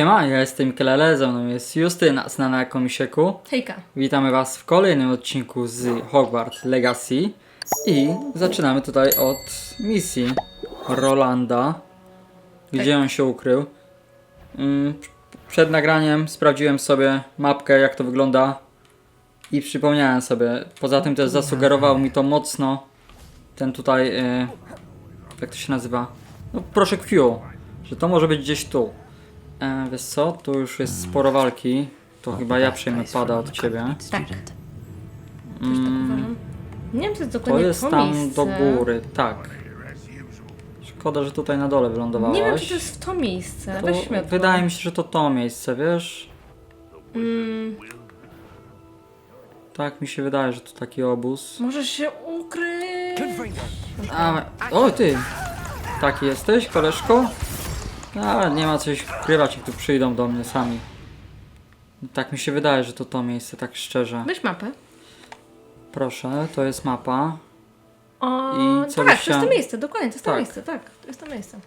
Siema, ja jestem Klele, ze mną jest Justyna, znana jako Misieku. Hejka. Witamy Was w kolejnym odcinku z Hogwarts Legacy i zaczynamy tutaj od misji Rolanda, gdzie on się ukrył. Mm, Przed nagraniem sprawdziłem sobie mapkę, jak to wygląda i przypomniałem sobie. Poza tym też zasugerował mi to mocno ten tutaj, y, jak to się nazywa? No proszę Q, że to może być gdzieś tu. E, wiesz co, tu już jest sporo walki. To chyba ja przejmę pada od ciebie. Tak. Też tak uważam. Nie wiem, czy jest To dokładnie jest to tam miejsce. do góry, tak. Szkoda, że tutaj na dole wylądowałaś. Nie wiem, czy to jest w to miejsce. To Weź światło. wydaje mi się, że to to miejsce, wiesz? Mm, Tak mi się wydaje, że to taki obóz. możesz się ukryć. A, o ty! Taki jesteś, koleżko? A, nie ma coś ukrywać, jak tu przyjdą do mnie sami. Tak mi się wydaje, że to to miejsce, tak szczerze. Weź mapę. Proszę, to jest mapa. O, I co tak, byś to jest chciała- to miejsce, dokładnie, to jest to Tak. miejsce, tak. To jest to miejsce.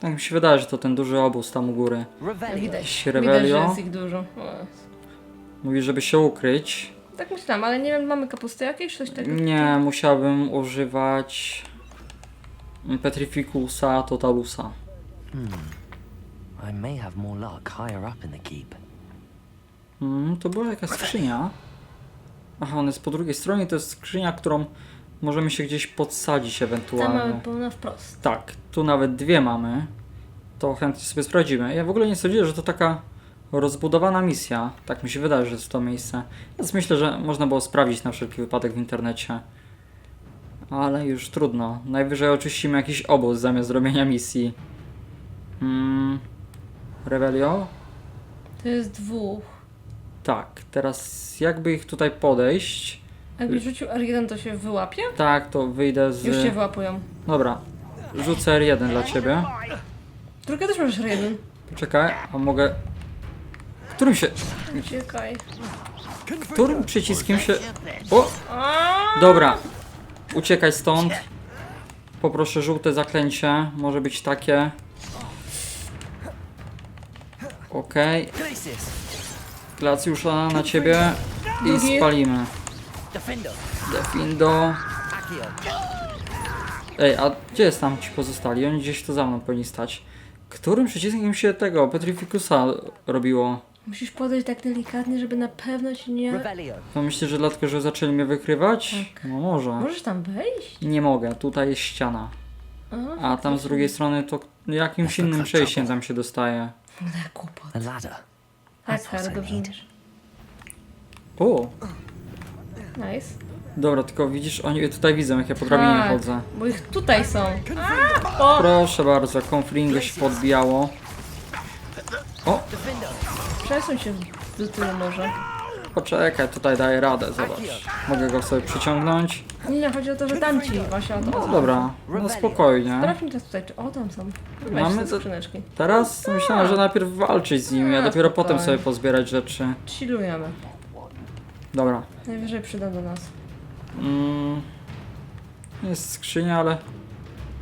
Tak mi się wydaje, że to ten duży obóz tam u góry. Widać. Jakiś Widać, że Revelio. jest ich dużo. O. Mówi, żeby się ukryć. Tak myślałam, ale nie wiem, mamy kapusty jakieś, coś takiego? Nie, musiałbym używać Petrificusa Totalusa. I may have more luck higher up in the keep. Mm, to była jakaś skrzynia. Aha, on jest po drugiej stronie, to jest skrzynia, którą możemy się gdzieś podsadzić Tam mamy ewentualnie. pełna wprost. Tak, tu nawet dwie mamy. To chętnie sobie sprawdzimy. Ja w ogóle nie sądziłem, że to taka rozbudowana misja. Tak mi się wydaje, że jest to miejsce. Więc myślę, że można było sprawdzić na wszelki wypadek w internecie. Ale już trudno. Najwyżej oczyścimy jakiś obóz zamiast robienia misji. Mm. Revelio? To jest dwóch. Tak, teraz jakby ich tutaj podejść? Jakbyś rzucił R1, to się wyłapie? Tak, to wyjdę z... Już się wyłapują. Dobra, rzucę R1 dla ciebie. Druga też możesz R1. Poczekaj, a mogę... Którym się... Uciekaj. Którym przyciskiem się... O! Dobra. Uciekaj stąd. Poproszę żółte zaklęcie. Może być takie. Okej. Glacis! Glacjusza na ciebie. I spalimy. Defender! Defindo. Ej, a gdzie jest tam ci pozostali? Oni gdzieś tu za mną powinni stać. Którym przyciskiem się tego Petrificusa robiło? Musisz podejść tak delikatnie, żeby na pewno ci nie... To myślisz, że dlatego, że zaczęli mnie wykrywać? Tak. No może. Możesz tam wejść? Nie mogę, tutaj jest ściana. A tam z drugiej strony to jakimś innym przejściem tam się dostaje. No kłopot. A ladder. Tak, That's ale what I dobrze need. mówisz. O, Nice. dobra, tylko widzisz, oni tutaj widzą, jak ja po drabinie Tak. chodzę. Bo ich tutaj są. A! O! Proszę bardzo, konfringę się podbijało. O, Przesuń się do tyłu może. poczekaj, tutaj daję radę, zobacz. Mogę go sobie przyciągnąć. Nie, nie, chodzi o to, że tamci właśnie o to. No dobra, no spokojnie. Sprawdźmy teraz tutaj, czy... O, tam są. Weź Mamy te skrzyneczki. Teraz myślałem, że najpierw walczyć z nimi, a A, dopiero potem spokojnie. sobie pozbierać rzeczy. Chillujemy. Dobra. Najwyżej przyda do nas. Mm, jest skrzynia, ale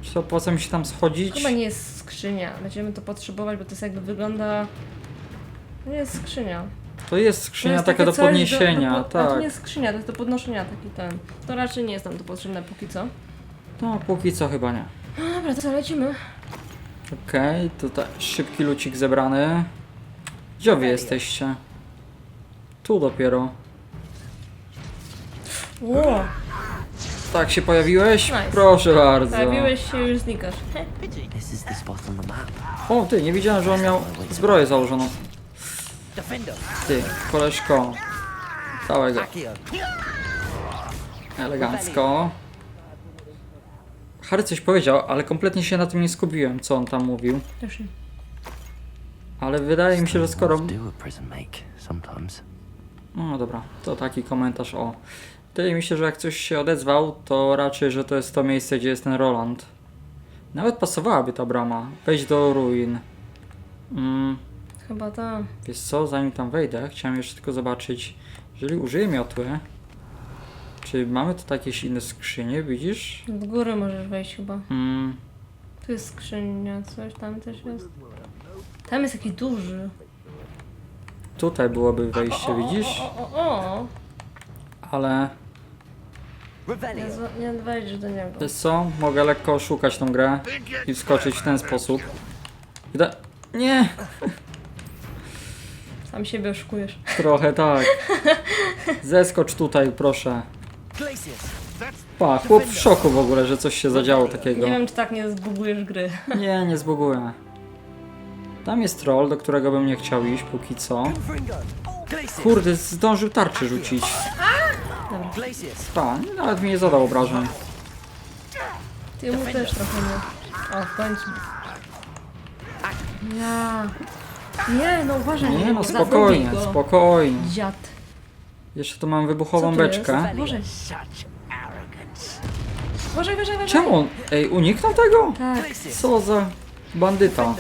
czy to opłaca mi się tam schodzić? Chyba nie jest skrzynia. Będziemy to potrzebować, bo to jest jakby wygląda... To nie jest skrzynia. To jest To skrzynia jest taka do coś podniesienia, do, do, To tak. nie jest skrzynia, to jest do podnoszenia taki ten. To raczej nie jest nam to potrzebne póki co. No, póki co chyba nie. No dobra, to co, lecimy? Okej, tutaj szybki lucik zebrany. Gdzie wy jesteście? Tu dopiero. Ło, Tak się pojawiłeś? Nice. Proszę bardzo. pojawiłeś się już znikasz. O, ty, nie widziałem, że on miał zbroję założoną. Ty, koleżko. Dawaj go. Accio! Elegancko. Harry coś powiedział, ale kompletnie się na tym nie skupiłem, co on tam mówił. Ale wydaje mi się, że skoro... Do a prison make sometimes. No dobra, to taki komentarz o. Wydaje mi się, że jak coś się odezwał, to raczej, że to jest to miejsce, gdzie jest ten Roland. Nawet pasowałaby ta brama. Wejść do ruin. Mm, Chyba ta. wiesz co, zanim tam wejdę, chciałem jeszcze tylko zobaczyć, jeżeli użyję miotły, czy mamy tutaj jakieś inne skrzynie, widzisz? Do góry możesz wejść chyba. Mm, Tu jest skrzynia, coś tam też jest. Tam jest taki duży. Tutaj byłoby wejście, widzisz? O, o, o. Ale Nie, Revelio. z- nie wejdziesz do niego. wiesz co? Mogę lekko oszukać tą grę i wskoczyć w ten sposób. Wyda... Nie! Sam siebie oszukujesz. Trochę tak. Zeskocz tutaj, proszę. Pa, chłop w szoku w ogóle, że coś się zadziało Nie takiego. wiem, czy tak nie zbugujesz gry. Nie, nie zbuguję. Tam jest troll, do którego bym nie chciał iść póki co. Kurde, zdążył tarczy rzucić. Pa, nawet mi nie zadał obrażeń. Ty mu też trochę nie. O, w końcu. Ja. Nie, no uważaj. Nie no, spokojnie, go. spokojnie. Dziad. Jeszcze tu mam wybuchową Co beczkę. Uważaj. Uważaj, uważaj, uważaj. Czemu on? Ej, uniknął tego? Tak. Co za bandyta.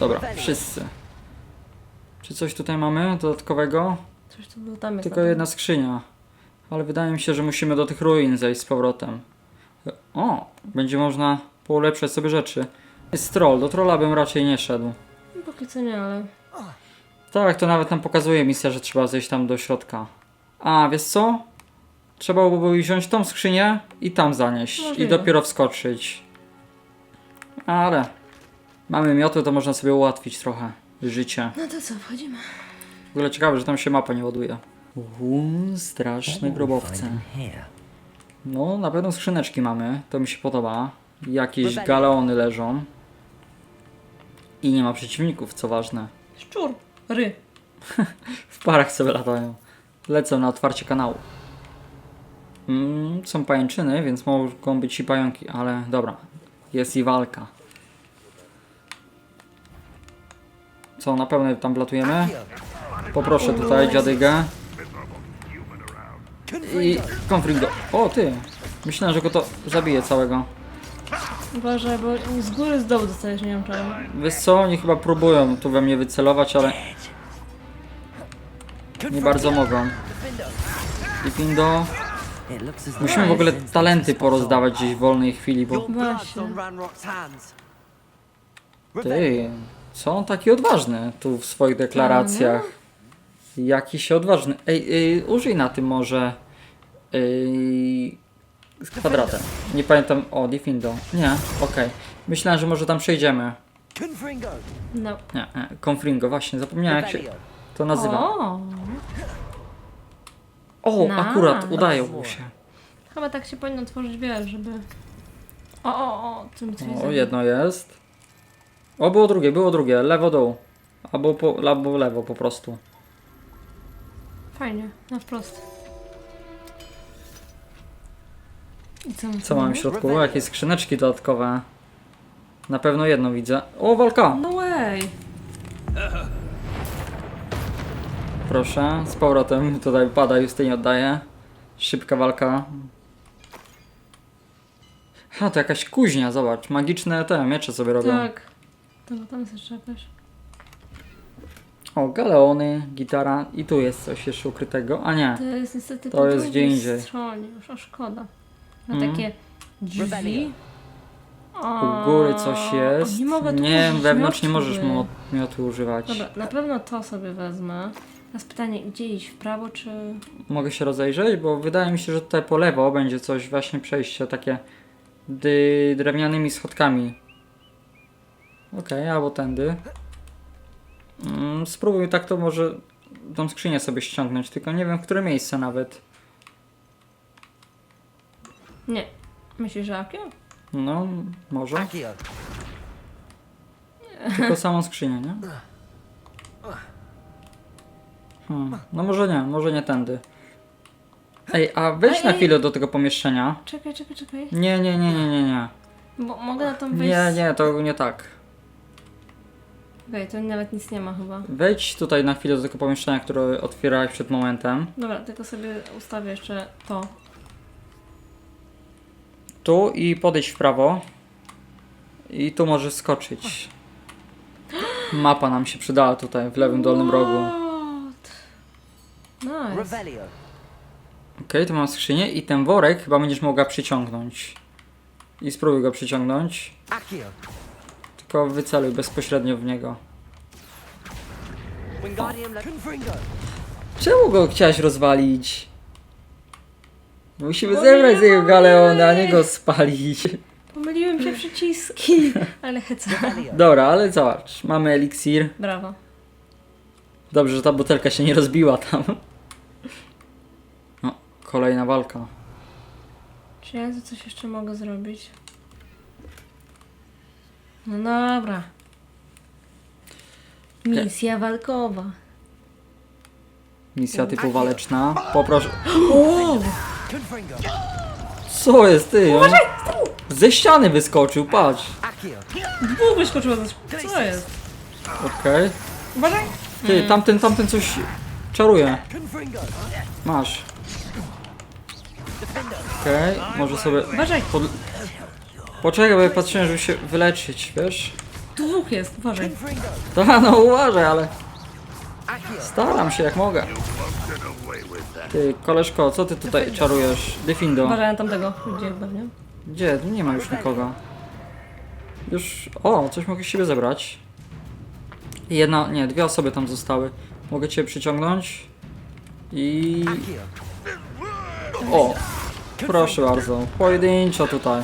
Dobra, wszyscy. Czy coś tutaj mamy dodatkowego? Coś tu było tam jest. Tylko jedna skrzynia. Ale wydaje mi się, że musimy do tych ruin zejść z powrotem. O, będzie można poulepszać sobie rzeczy. Jest troll, do trolla bym raczej nie szedł. No, Póki co nie, ale... Tak, to nawet nam pokazuje misja, że trzeba zejść tam do środka. A, wiesz co? Trzeba by było wziąć tą skrzynię i tam zanieść. I dopiero wskoczyć. Ale mamy miotły, to można sobie ułatwić trochę życie. No to co, wchodzimy. W ogóle ciekawe, że tam się mapa nie ładuje. Uuu, straszne grobowce. No, na pewno skrzyneczki mamy. To mi się podoba. Jakieś galeony leżą. I nie ma przeciwników, co ważne. Szczur. Ry. W parach sobie latają. Lecą na otwarcie kanału. Mm, są pajęczyny, więc mogą być i pająki, ale dobra. Jest i walka. Co, na pewno tam wlatujemy? Accio. Poproszę tutaj dziadygę. I konfringo. O, ty! Myślałem, że go to zabije całego. Uważaj, bo z góry z dołu dostajesz, nie wiem czemu. Wiesz co, oni chyba próbują tu we mnie wycelować, ale nie bardzo mogą. I Pindo, It looks as though musimy w ogóle talenty porozdawać gdzieś w wolnej chwili, bo Właśnie. ty, co on taki odważny tu w swoich deklaracjach? Jakiś odważny. Ej, ej użyj na tym może ej, z kwadratem. Nie pamiętam, o, Difindo. Nie, okej. Myślałem, że może tam przejdziemy. Confringo. No. Nie, nie, Confringo, właśnie, zapomniałem jak się to nazywa. O, O, akurat udają mu się. chyba tak się powinno tworzyć, wiesz, żeby... O, o, o, tym co O, jedno jest. O, było drugie, było drugie. Lewo, dół. Albo, po, albo lewo po prostu. Fajnie, na wprost. I co, my Co mam w środku? O, jakieś skrzyneczki dodatkowe. Na pewno jedno widzę. O, walka! No way! Proszę, z powrotem. Tutaj pada, Justynie oddaje. Szybka walka. Ha, to jakaś kuźnia, zobacz. Magiczne te miecze sobie robią. Tak. Dobra, tam jest jeszcze jakaś. O, galeony, gitara. I tu jest coś jeszcze ukrytego. A nie. To jest niestety To po jest drugiej gdzie indziej. stronie już, a szkoda. Na Mhm. takie drzwi. Rebellion. U góry coś jest. Nie mogę tu Nie, użyć wewnątrz nie możesz mo- miotu używać. Dobra, na pewno to sobie wezmę. Teraz pytanie, gdzie iść? W prawo czy... Mogę się rozejrzeć, bo wydaje mi się, że tutaj po lewo będzie coś właśnie przejście takie dy, drewnianymi schodkami. Okej, albo tędy. Mm, spróbuj tak to może tą skrzynię sobie ściągnąć, tylko nie wiem w które miejsce nawet. Nie. Myślisz, że jakie? No, może. Accio. Tylko samą skrzynię, nie? Hmm. No może nie, może nie tędy. Ej, a wejdź Ej, na ej. chwilę do tego pomieszczenia. Czekaj, czekaj, czekaj. Nie, nie, nie, nie, nie, nie. Bo mogę na tą wejść... Nie, nie, to nie tak. Okej, to nawet nic nie ma chyba. Wejdź tutaj na chwilę do tego pomieszczenia, które otwierałeś przed momentem. Dobra, tylko sobie ustawię jeszcze to. Tu i podejdź w prawo. I tu możesz skoczyć. Mapa nam się przydała tutaj, w lewym dolnym rogu. Nice. Revelio. Okej, tu mam skrzynię i ten worek chyba będziesz mogła przyciągnąć. I spróbuj go przyciągnąć. Accio. Tylko wyceluj bezpośrednio w niego. Wingardium Le- Confringo. Czemu go chciałeś rozwalić? Musimy zebrać z jego galeona, a nie go spalić. Pomyliłem się przyciski, ale heca. Dobra, ale zobacz, mamy eliksir. Brawo. Dobrze, że ta butelka się nie rozbiła tam. No, kolejna walka. Czy ja tu coś jeszcze mogę zrobić? No dobra. Misja walkowa. Misja typu waleczna. Poproszę. O! Co jest ty? On ze ściany wyskoczył, patrz. Dwóch wyskoczyło. ze- Co jest? Okej. Uważaj! Ty, tamten, tamten coś czaruje. Masz. Okej, może sobie... Uważaj! Pod... Poczekaj, bo ja patrzyłem, żeby się wyleczyć, wiesz? Dwóch jest, uważaj. Ta, no uważaj, ale. Staram się jak mogę. Ty, koleżko, co ty tutaj czarujesz? Dyfindo. Uważaj na tamtego. Gdzie pewnie? Gdzie? Tu nie ma już nikogo. Już... O, coś mogę z siebie zebrać. Jedna, nie, dwie osoby tam zostały. Mogę cię przyciągnąć. I... O! Proszę bardzo. Pojedynczo tutaj.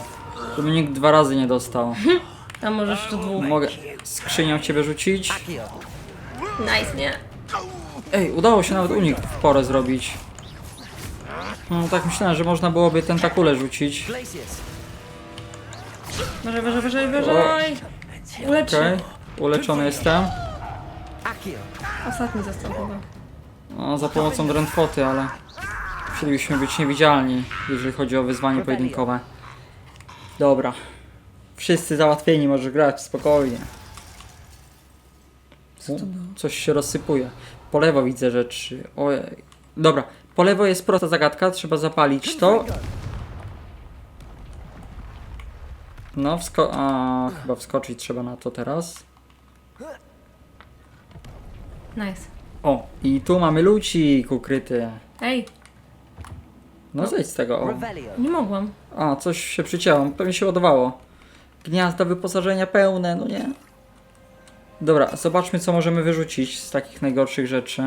Żeby nikt dwa razy nie dostał. A może jeszcze dwóch. Mogę skrzynią ciebie rzucić. Nice, nie? Ej, udało się nawet unik w porę zrobić. No tak myślałem, że można byłoby tentakule rzucić. Uważaj! Ulecz Okej, się. uleczony jestem. Ostatni został chyba. No, za pomocą drętwoty, ale chcielibyśmy być niewidzialni, jeżeli chodzi o wyzwanie pojedynkowe. Dobra. Wszyscy załatwieni, możesz grać spokojnie. Co to było? Coś się rozsypuje. Po lewo widzę rzeczy. Ojej. Dobra, po lewo jest prosta zagadka, trzeba zapalić to. No, wsko- a, chyba wskoczyć trzeba na to teraz. Nice. O, i tu mamy lucik ukryty. Ej, No zejdź z tego. O. Revelio. nie mogłam. A, coś się przycięło, pewnie się ładowało. Gniazda wyposażenia pełne, no nie. Dobra, zobaczmy co możemy wyrzucić z takich najgorszych rzeczy.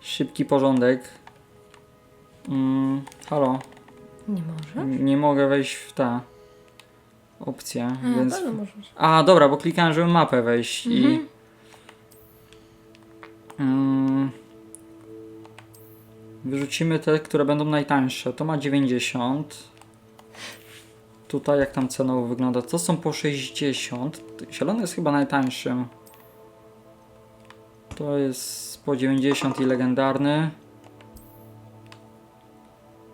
Szybki porządek. Mm, halo, Nie może? Nie mogę wejść w te opcje, A, więc... pewno możesz. A, dobra, bo klikałem, żeby mapę wejść i... Mhm. Mm, wyrzucimy te, które będą najtańsze. To ma 90. Tutaj jak tam cenowo wygląda? To są po 60. Zielony jest chyba najtańszym. To jest po 90 i legendarny.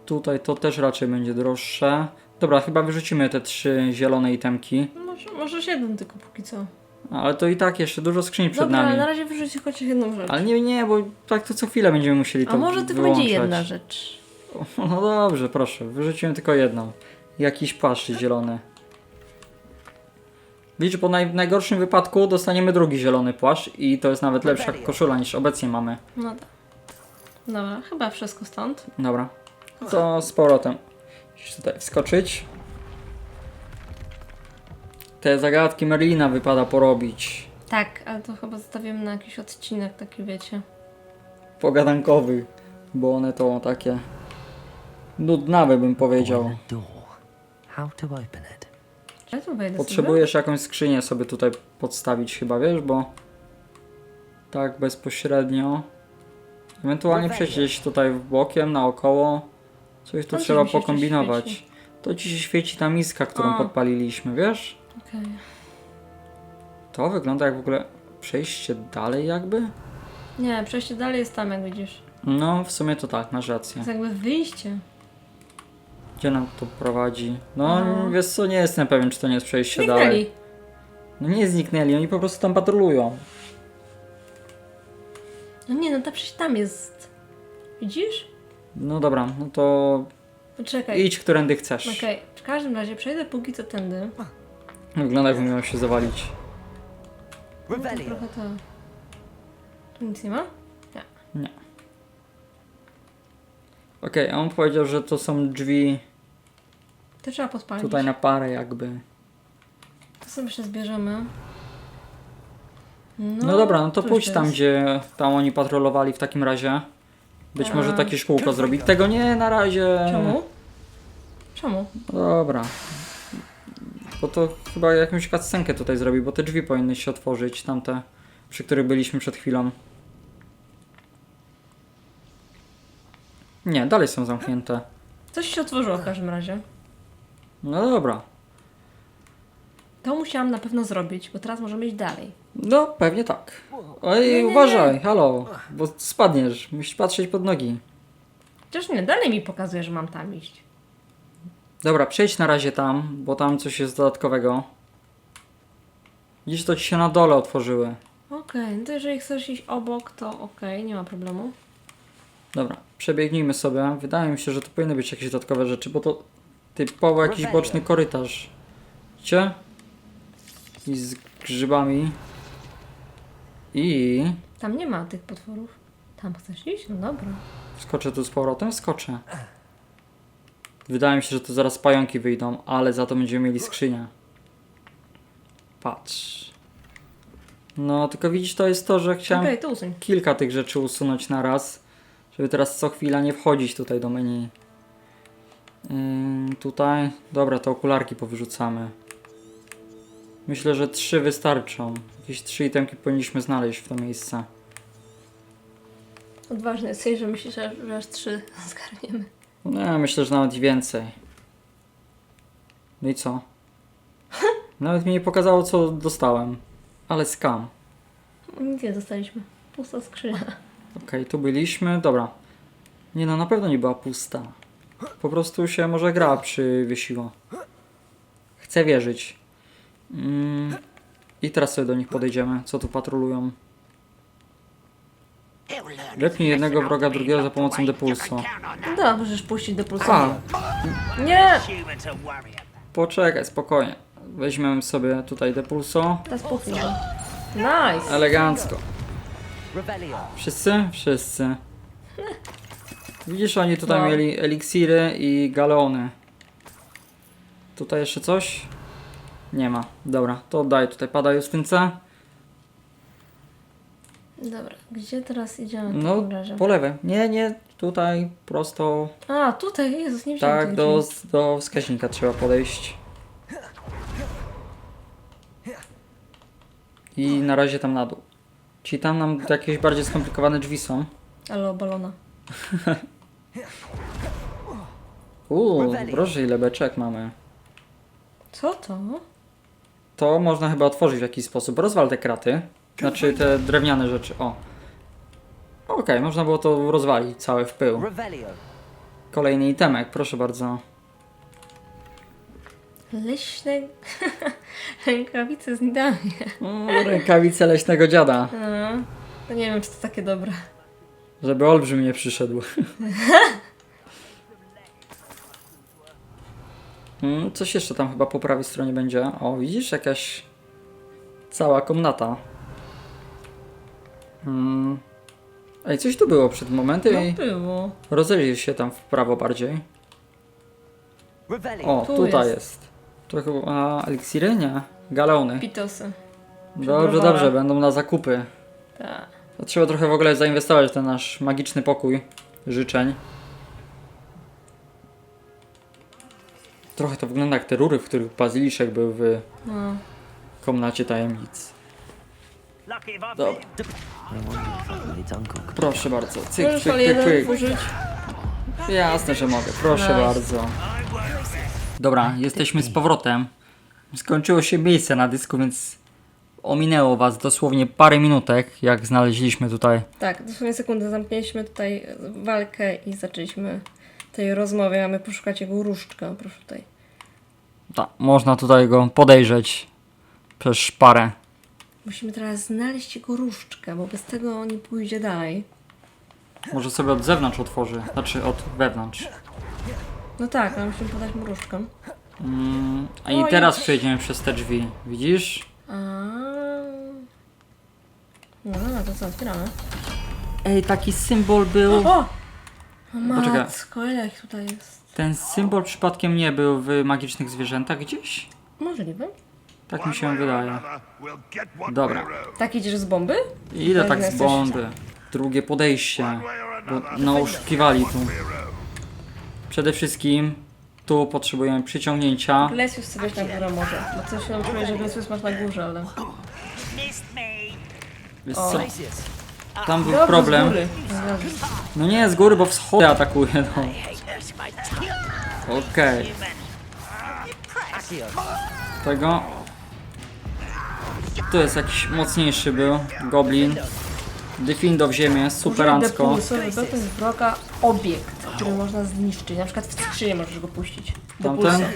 Tutaj to też raczej będzie droższe. Dobra, chyba wyrzucimy te trzy zielone itemki. Może, możesz jeden tylko póki co. Ale to i tak jeszcze dużo skrzyń przed Dobra, nami. ale na razie wyrzuć chociaż jedną rzecz. Ale nie, nie, bo tak to co chwilę będziemy musieli to A może tylko wyłączać. będzie jedna rzecz. No dobrze, proszę, wyrzuciłem tylko jedną. Jakiś płaszcz zielony. Widzisz, po naj, najgorszym wypadku dostaniemy drugi zielony płaszcz i to jest nawet lepsza koszula niż obecnie mamy. No tak. Dobra, chyba wszystko stąd. Dobra, to z powrotem. Musisz tutaj wskoczyć. Te zagadki Merlina wypada porobić. Tak, ale to chyba zostawimy na jakiś odcinek, taki wiecie. Pogadankowy, bo one to takie nudnawe bym powiedział. How to open it? Czy ja tu wejdę Potrzebujesz jakąś skrzynię sobie tutaj podstawić chyba, wiesz, bo tak bezpośrednio. Ewentualnie No przejść gdzieś tutaj bokiem, naokoło. Coś tu Tam trzeba mi się coś pokombinować. świeci. To ci się świeci ta miska, którą A. podpaliliśmy, wiesz? sobie? Okej. To wygląda jak w ogóle przejście dalej jakby? Nie, przejście dalej jest tam, jak widzisz. No, w sumie to tak, masz To rację. jest jakby wyjście. Gdzie nam to prowadzi? No, No. wiesz co, nie jestem pewien, czy to nie jest przejście dalej. Zniknęli. No nie zniknęli, oni po prostu tam patrolują. No nie, no ta przecież tam jest. Widzisz? No dobra, no to Poczekaj. idź, którędy chcesz. Okej, w każdym razie przejdę póki co tędy. Wygląda jakby miał się zawalić. To Revelio. trochę to... Tu nic nie ma? Okej, a on powiedział, że to są drzwi To trzeba podpalić. tutaj na parę jakby. To sobie jeszcze zbierzemy. No, dobra, no to pójdź tam, jest? gdzie tam oni patrolowali w takim razie. Być może takie szkółko zrobić. Tego nie, na razie. Czemu? Czemu? No Dobra. Bo to chyba jakąś cutscenkę tutaj zrobi, bo te drzwi powinny się otworzyć, tamte, przy których byliśmy przed chwilą. Nie, dalej są zamknięte. Coś się otworzyło w każdym razie. No dobra. To musiałam na pewno zrobić, bo teraz możemy iść dalej. No, pewnie tak. Oj, uważaj, halo, bo spadniesz. Musisz patrzeć pod nogi. Chociaż nie, dalej mi pokazuje, że mam tam iść. Dobra, przejdź na razie tam, bo tam coś jest dodatkowego. Widzisz, to ci się na dole otworzyły. Okej, no to jeżeli chcesz iść obok, to okej, nie ma problemu. Dobra, przebiegnijmy sobie. Wydaje mi się, że to powinny być jakieś dodatkowe rzeczy, bo to typowo jakiś boczny korytarz. Widzicie? I z grzybami. I Tam nie ma tych potworów. Tam chcesz iść? No dobra. skoczę tu z powrotem? Skoczę. Wydaje mi się, że tu zaraz pająki wyjdą, ale za to będziemy mieli skrzynię. Patrz. No, tylko widzisz, to jest to, że chciałem Okej, to usuń. kilka tych rzeczy usunąć na raz, żeby teraz co chwila nie wchodzić tutaj do menu. Ym, tutaj, dobra, to okularki powyrzucamy. Myślę, że trzy wystarczą. Jakieś trzy itemki powinniśmy znaleźć w to miejsce. Odważny jesteś, że myślisz, że że aż trzy zgarniemy. No, myślę, że nawet i więcej. No i co? Nawet mi nie pokazało, co dostałem. Ale skam. Nic nie dostaliśmy. Pusta skrzynia. Okej, tu byliśmy. Dobra. Nie no, na pewno nie była pusta. Po prostu się może gra przywiesiła. Chcę wierzyć. Mm. I teraz sobie do nich podejdziemy. Co tu patrolują? Lepnij jednego wroga drugiego za pomocą depulsu. No dobra, możesz puścić do pulsu. A, Nie! poczekaj, spokojnie. Weźmiemy sobie tutaj depulso. Teraz puchnij go. Nice! Elegancko. Wszyscy? Wszyscy. Widzisz, oni tutaj No. mieli eliksiry i galeony. Tutaj jeszcze coś? Nie ma. Dobra, to oddaj tutaj. Pada Justynce. Dobra, gdzie teraz idziemy w No, takim razie? po lewej. Nie, nie, tutaj prosto. A, tutaj, Jezus, nie widziałem Tak, do, drzwi. do wskaźnika trzeba podejść. I na razie tam na dół. Czyli tam nam jakieś bardziej skomplikowane drzwi są. Ale obalona. Uuu, proszę ile beczek mamy. Co to? To można chyba otworzyć w jakiś sposób. Rozwal te kraty. Znaczy te drewniane rzeczy. O. Okej, można było to rozwalić całe w pył. Kolejny itemek, proszę bardzo. Leśne rękawice z nidami. O, rękawice leśnego dziada. No, to nie wiem, czy to takie dobre. Żeby olbrzym nie przyszedł. Mm, Coś jeszcze tam chyba po prawej stronie będzie. O, widzisz? Jakaś cała komnata. Mm. Ej, coś tu było przed momentem i No było. rozejrzyj się tam w prawo bardziej. O, Tu tutaj jest. jest. To chyba a, eliksiry? Nie. Galeony. Pitosy. Dobrze, dobrze, będą na zakupy. Tak. To trzeba trochę w ogóle zainwestować w ten nasz magiczny pokój życzeń. Trochę to wygląda jak te rury, w których bazyliszek był w No. komnacie tajemnic. Dobra, proszę bardzo. Cyk, Możesz cyk, cyk, jeden cyk. użyć. Jasne, że mogę. Proszę Nice. bardzo. Dobra, jesteśmy z powrotem. Skończyło się miejsce na dysku, więc ominęło was dosłownie parę minutek, jak znaleźliśmy tutaj Tak, dosłownie sekundę zamknęliśmy tutaj walkę i zaczęliśmy tej rozmowy. Mamy poszukać jego różdżka. Proszę tutaj. Ta, można tutaj go podejrzeć przez szparę. Musimy teraz znaleźć jego różdżkę, bo bez tego nie pójdzie dalej. Może sobie od zewnątrz otworzy, znaczy od wewnątrz. No tak, ale musimy podać mu różdżkę. Mm, a i teraz przejdziemy przez te drzwi. Widzisz? A. No, no to co, otwieramy. Ej, taki symbol był. O! Poczekaj. matko, ile ich tutaj jest? Ten symbol przypadkiem nie był w magicznych zwierzętach gdzieś? Możliwe. Tak mi się wydaje. Dobra. Tak idziesz z bomby? Ile tak z bomby? Drugie podejście. Bo naoszukiwali tu. Przede wszystkim tu potrzebujemy przyciągnięcia. Glesius sobie weź na górę może. Coś się czuję, że Glesius masz na górze, ale... Wiesz O. co? Tam był problem. z góry. No nie, z góry, bo wschody atakuje, no. Okej. Tego. Tu jest jakiś mocniejszy był. Goblin. Defindo w ziemię, superancko. Depulso, to jest wroga obiekt, który można zniszczyć. Na przykład w skrzynię możesz go puścić. Depulso. Tamten?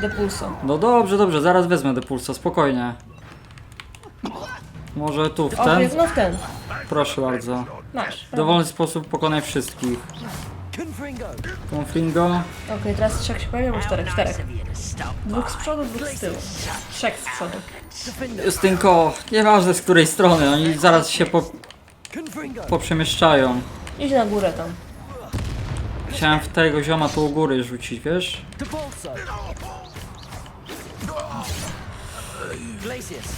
Depulso. No dobrze, dobrze, zaraz wezmę Depulsa, spokojnie. Może tu, w ten? Obiekt, no w ten. Proszę bardzo. Masz. W dowolny sposób pokonaj wszystkich. Confringo. Okej, teraz trzech się pojawia, bo czterech, czterech. Dwóch z przodu, dwóch z tyłu. Trzech z przodu. Justynko, nieważne z której strony, oni zaraz się po, poprzemieszczają. Idź na górę tam. Chciałem w tego zioma tu u góry rzucić, wiesz?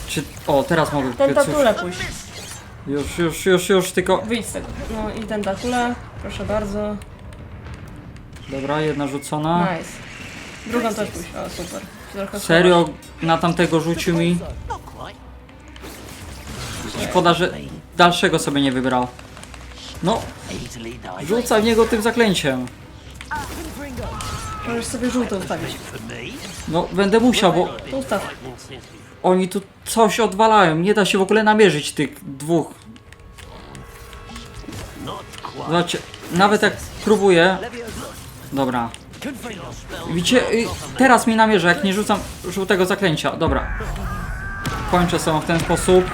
Czy... O, teraz mogę Ten piecuś. tatule pójść. Już, już, już, już, tylko... Wyjdź z tego. No i ten tatule. Proszę bardzo. Dobra, jedna rzucona. Nice. Drugą też pójść. O, super. Trochę Serio, na tamtego rzucił mi. Szkoda, że dalszego sobie nie wybrał. No, rzuca w niego tym zaklęciem. Możesz sobie żółto ustawić. No, będę musiał, bo To ustaw. oni tu coś odwalają. Nie da się w ogóle namierzyć tych dwóch. Zobaczcie, nawet jak próbuję... Dobra. Widzicie, y, teraz mi namierza, jak nie rzucam żółtego zaklęcia. Dobra. Kończę sobie w ten sposób.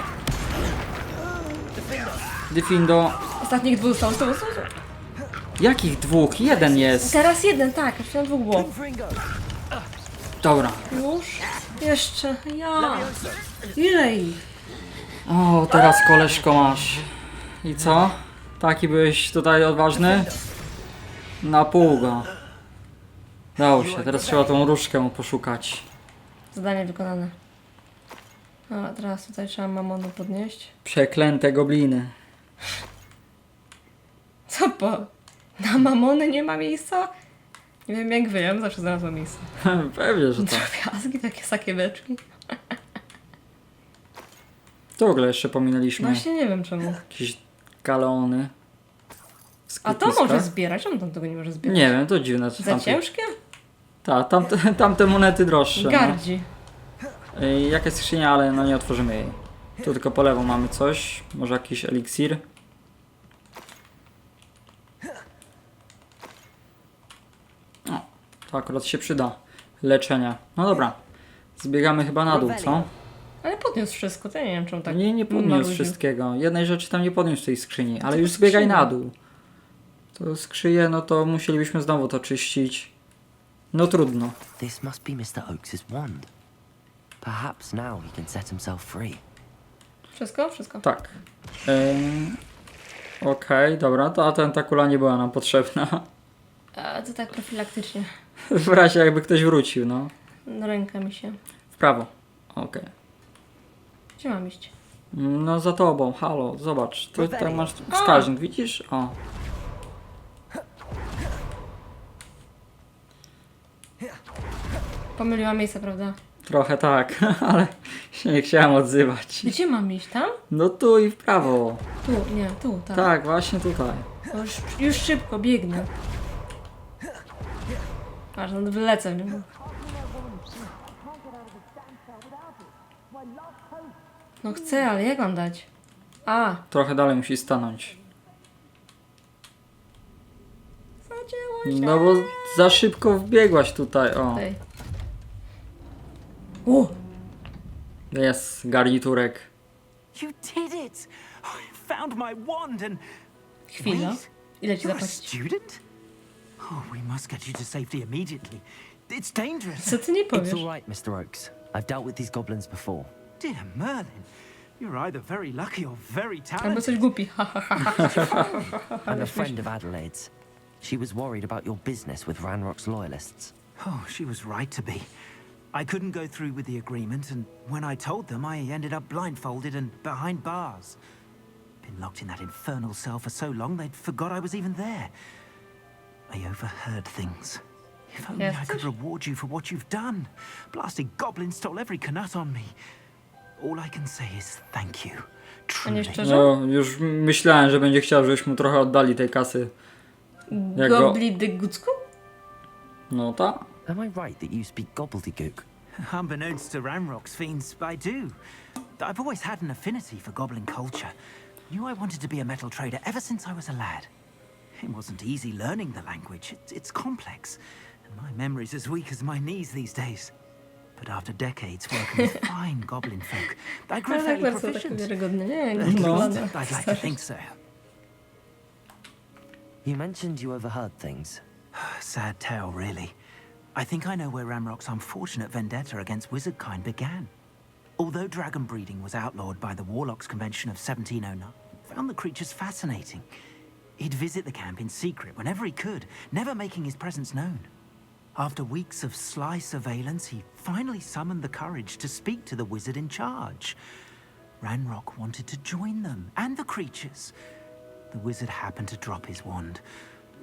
Defindo. Ostatnich dwóch zostało. zostało, zostało. Jakich dwóch? Jeden jest. Teraz jeden, tak. Już tam dwóch było. Dobra. Już? Jeszcze. Ja. Ile ich? O, teraz koleżko masz. I co? Taki byłeś tutaj odważny? Na pół go. Dało się, teraz trzeba tą różkę poszukać. Zadanie wykonane. A teraz tutaj trzeba mamonu podnieść. Przeklęte gobliny. Co po? Na mamony nie ma miejsca? Nie wiem jak wy, ja bym zawsze znalazła miejsce. Pewnie, że tak. Drobiazgi, takie sakieweczki. To w ogóle jeszcze pominęliśmy. Właśnie nie wiem czemu. Jakieś galeony. w A to sklepiskach. może zbierać? On tam tego nie może zbierać. Nie wiem, to dziwne. czy Za tamte- ciężkie? Tak, tamte, tamte monety droższe. No. Gardzi. Y, Jakaś skrzynia, ale no nie otworzymy jej. Tu tylko po lewo mamy coś. Może jakiś eliksir. O, to akurat się przyda. Leczenie. No dobra. Zbiegamy chyba na dół, co? Ale podniósł wszystko, to ja nie wiem czemu tak. Nie, nie podniósł wszystkiego. Jednej rzeczy tam nie podniósł tej skrzyni, ale już zbiegaj na dół. To skrzyję, no to musielibyśmy znowu to czyścić. No trudno. This must be Mr. Oakes's wand. Perhaps now he can set himself free. Wszystko? Wszystko. Tak. Ym, Okej, dobra, to a ten, ta kula nie była nam potrzebna. A to tak profilaktycznie. W razie jakby ktoś wrócił, no. Ręka mi się. W prawo. Okej. Gdzie mam iść? No za tobą, halo, zobacz. Tu tam masz wskaźnik, widzisz? O. Pomyliłam miejsce, prawda? Trochę tak, ale się nie chciałem odzywać. Gdzie mam iść? Tam? No tu i w prawo. Tu, nie, tu, tak. Tak, właśnie tutaj. O, Już, już szybko, biegnę. Aż no wylecę. Nie? No chcę, ale jak mam dać? A, Trochę dalej musi stanąć. zadziało się. No bo za szybko wbiegłaś tutaj, o. Tutaj. U, Jest garniturek. You did it! I found my wand and. chwila. Wait, Ile ci You're a zapłacić? student? Oh, we must get you to safety immediately. It's dangerous. Co ty nie It's powiesz? all right, Mr. Oakes. I've dealt with these goblins before. Dear Merlin, you're either very lucky or very Albo talented. coś głupi. Ha, ha, ha, ha. I'm a friend of Adelaide's. She was worried about your business with Ranrock's loyalists. Oh, she was right to be. I couldn't go through with the agreement, and when I told them, I ended up blindfolded and behind bars. Been locked in that infernal cell for so long, they'd forgot I was even there. I overheard things. If only I could Jesteś? reward you for what you've done. Blasted goblin stole every knut on me. All I can say is thank you. Truly. szczerze? No, już myślałem, że będzie chciał, żebyśmy mu trochę oddali tej kasy. Jak go... Gobli dygucku? No tak. Am I right that you speak gobbledygook? Unbeknownst to Ramrock's fiends, I do. I've always had an affinity for goblin culture. Knew I wanted to be a metal trader ever since I was a lad. It wasn't easy learning the language. It, it's complex, and my memory's as weak as my knees these days. But after decades working with fine goblin folk, I grew Ale fairly bardzo takie proficient. wiarygodne. Nie, nie At least. I'd like to think so. You mentioned you overheard things. Sad tale, really. I think I know where Ramrock's unfortunate vendetta against wizardkind began. Although dragon breeding was outlawed by the Warlocks Convention of 1709, I found the creatures fascinating. He'd visit the camp in secret whenever he could, never making his presence known. After weeks of sly surveillance, he finally summoned the courage to speak to the wizard in charge. Ranrock wanted to join them and the creatures. The wizard happened to drop his wand.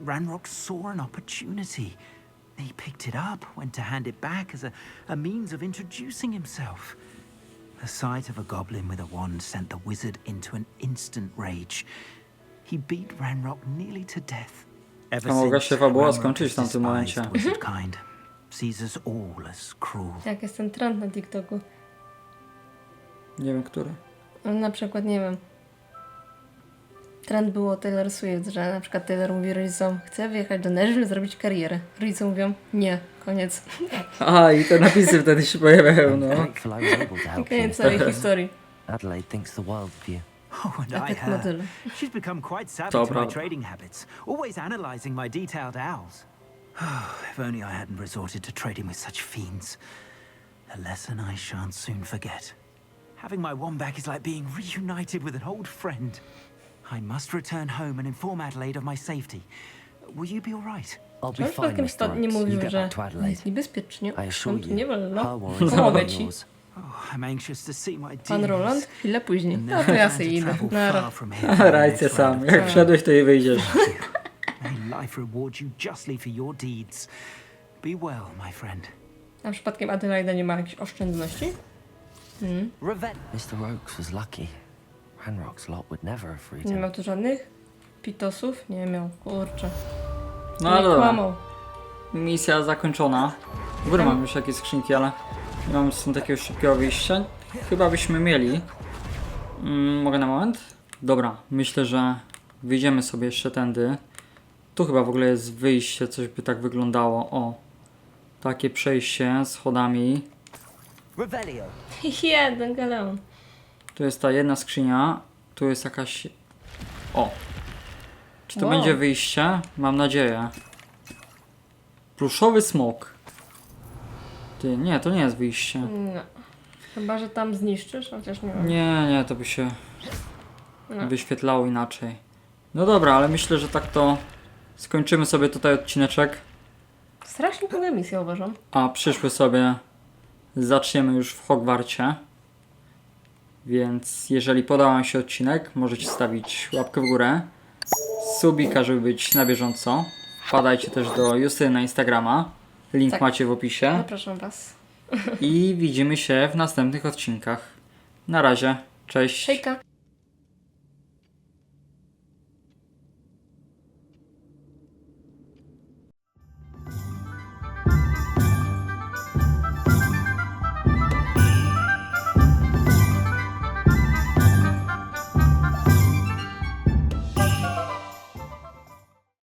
Ranrock saw an opportunity. He picked it up, went to hand it back as a, a means of introducing himself. The sight of a goblin with a wand sent the wizard into an instant rage. He beat Ranrock nearly to death. Ever A mogła since, się fabuła Ranrock skończyć w has tamtym despised momencie. wizardkind. Sees us all as cruel. Jak jest ten trend na TikToku? Nie wiem, który. No, Na przykład, nie wiem. Trend było Taylor Swift, że na przykład Taylor mówi rodzicom, chcę wyjechać do Nashville, zrobić karierę. Rodzice mówią, nie, koniec. A, i te napisy wtedy się pojawiają, no. Koniec całej historii. Adelaide thinks the world of you. Oh, and I Efekt her. She's become quite savvy To to my trading habits, always analyzing my detailed owls. if only I hadn't resorted to trading with such fiends. A lesson I shan't soon forget. Having my wand back is like being reunited with an old friend. I must return home and inform Adelaide of my safety. Will you be all right? I'll be fine, przypadkiem Mr. sto- nie Oakes. You mówił, get że back to Adelaide. jest niebezpiecznie, I assure tu you, nie her wolno, worries are pomogę not ci. yours. Oh, I'm anxious to see my Pan. Roland, chwilę później. No never to ja sobie idę. Nara. far from here for my Rajcie sam. Jak wszedłeś, to i wyjdziesz. May life reward you justly for your deeds. Be well, my friend. A przypadkiem Adelaida nie ma jakichś oszczędności? Hmm. Mr. Oakes was lucky. Ranrock's lot would never have freed Nie him. miał tu żadnych pitosów? Nie miał, kurczę. No nie ale dobra. kłamał. Misja zakończona. W ogóle mam już jakieś skrzynki, ale nie mam z tym takiego szybkiego wyjścia. Chyba byśmy mieli. Mm, mogę na moment? Dobra, myślę, że wyjdziemy sobie jeszcze tędy. Tu chyba w ogóle jest wyjście, coś by tak wyglądało. O, takie przejście schodami. Revelio. Jeden galeon. Tu jest ta jedna skrzynia. Tu jest jakaś. O! Czy to Wow. będzie wyjście? Mam nadzieję. Pluszowy smok. Ty, nie, to nie jest wyjście. No. Chyba, że tam zniszczysz, chociaż nie wiem. Nie, nie, to by się No. wyświetlało inaczej. No dobra, ale myślę, że tak to skończymy sobie tutaj odcineczek, Strasznie długa misja uważam. a przyszły sobie zaczniemy już w Hogwarcie. Więc jeżeli podobał Wam się odcinek, możecie stawić łapkę w górę, subika, żeby być na bieżąco. Wpadajcie też do Justyny na Instagrama. Link Tak. macie w opisie. Zapraszam Was. I widzimy się w następnych odcinkach. Na razie, cześć. Hejka.